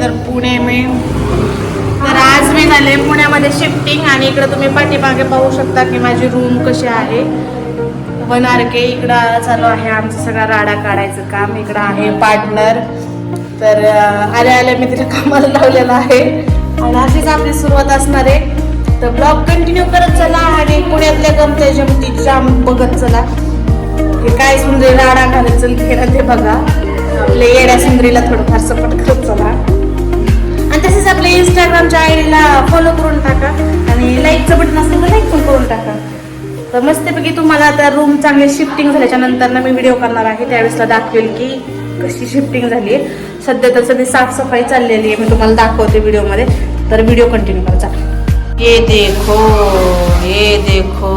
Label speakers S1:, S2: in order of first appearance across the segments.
S1: इधर पुणे में। तर आज मी झाले पुण्यामध्ये शिफ्टिंग आणि इकडे तुम्ही पाठीमागे पाहू शकता की माझी रूम कशी आहे. वन आर के इकडं चालू आहे आमचं सगळा राडा काढायचं काम. इकडं आहे पार्टनर तर आल्या आल्या मी तिला कामाला लावलेलं आहे. आणि अशीच आपली सुरुवात असणार आहे. तर ब्लॉग कंटिन्यू करत चला आणि पुण्यातल्या गमत्या जमती जाम बघत चला. हे काय सुंदर राडा घालत चल केलं ते बघा. आपल्या येड्या सुंदरीला थोडंफार सपोर्ट करत चला. आपल्या इंस्टाग्रामच्या आयडीला फॉलो करून टाका. आणि लाईकचं बटन असेल तर लाईक पण करून टाका. तर मस्तपैकी तुम्हाला आता रूम चांगली शिफ्टिंग झाल्याच्यानंतर ना मी व्हिडिओ करणार आहे. त्यावेळेसला दाखवेल की कशी शिफ्टिंग झाली. आहे सध्या तर सगळी साफसफाई चाललेली आहे. मी तुम्हाला दाखवते व्हिडिओमध्ये तर व्हिडिओ कंटिन्यू करायचा ये देखो ये देखो.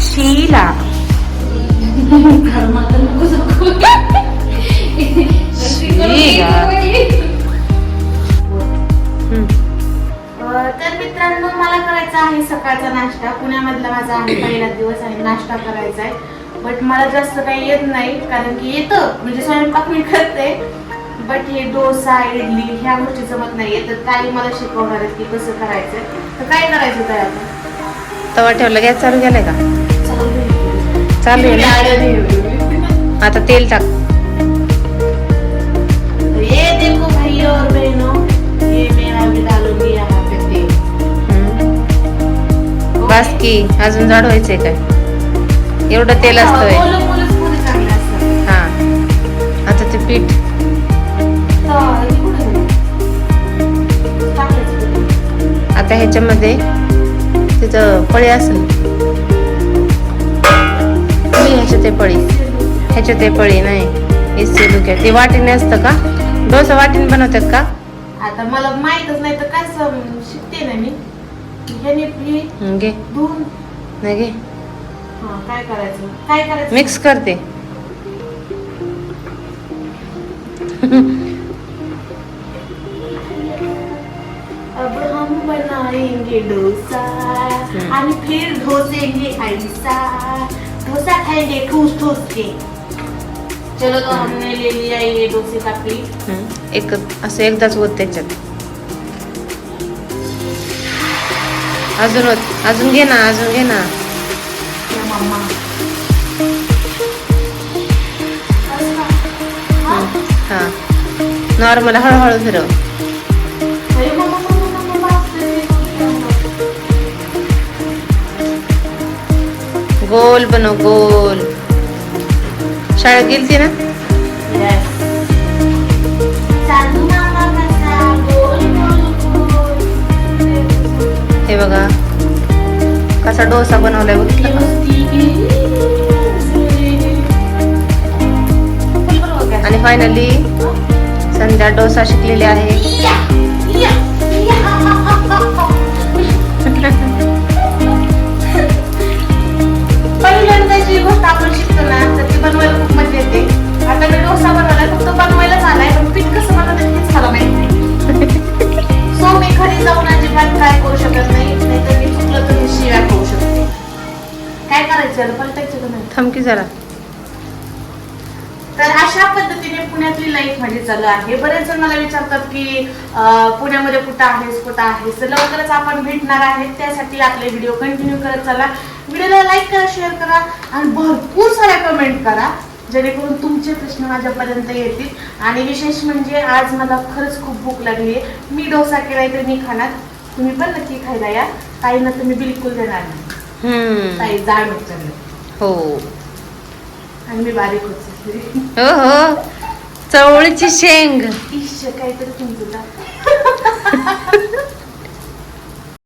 S1: शीला. तर मित्रांनो मला करायचा आहे सकाळचा नाश्ता. पुण्यामधला माझा आहे पहिला दिवस आणि नाश्ता करायचा आहे. बट मला जास्त काही येत नाही कारण की येतं म्हणजे स्वयंपाक मी करते. बट हे डोसा इडली ह्या गोष्टी जमत नाहीये. तर ताई मला शिकवणार आहेत की कसं करायचं तर काय करायचं काय आता?
S2: तवा ठेवला गॅस चालू केलाय का? चालू आहे. आता तेल टाक. बस की अजून जाड व्हायचंय काय? एवढं तेल असतंय हा. आता ते पीठ.
S1: हे?
S2: आता ह्याच्यामध्ये तिथं पळी असेल. नाही, ह्याच्यात ते पळी ह्याच्यात ते पळी नाही. ते वाटीने असतं का? डोसा वाटीने बनवतात का?
S1: आता मला माहितच नाही तर काय शिकते ना मी.
S2: घे. नाही घे.
S1: हा, काय करायचं? काय करायचं?
S2: मिक्स करते.
S1: अब हम बनाएंगे डोसा. आणि फिर ढोसेंगे ऐसा। डोसा खाएंगे ठूस ठूस के। चलो तो हमने ले लिया ये डोसे का
S2: हं, एक असं एकदाच होत त्याच्यात. अजून अजून घे ना अजून घे ना. हा. नॉर्मल हळूहळू फिरव. गोल बनव गोल. शाळेत गेलती ना? बघा. कसा डोसा बनवलाय बघितला आणि फायनली संध्या डोसा शिकलेली आहे.
S1: करायचं आता पलटायचं का नाही?
S2: थमकी जरा.
S1: तर अशा पद्धतीने पुण्यातली लाईफ माझी चालू आहे. बरेच जण मला विचारतात की पुण्यामध्ये कुठं आहेस कुठं आहेस? तर लवकरच आपण भेटणार आहे त्यासाठी आपले व्हिडिओ कंटिन्यू करत चला. व्हिडिओला लाईक करा शेअर करा आणि भरपूर साऱ्या कमेंट करा. जेणेकरून तुमचे प्रश्न माझ्यापर्यंत येतील. आणि विशेष म्हणजे आज मला खरंच खूप भूक लागली आहे मी डोसा केलाय तर मी खाणार. तुम्ही पण नक्की खायला या. ताईंना तुम्ही बिलकुल देणार नाही.
S2: हम्म.
S1: ताई जाड होत चालले
S2: हो.
S1: आणि मी बारीक होत. चालले.
S2: हो हो. चवळीची शेंग.
S1: काहीतरी तुमचं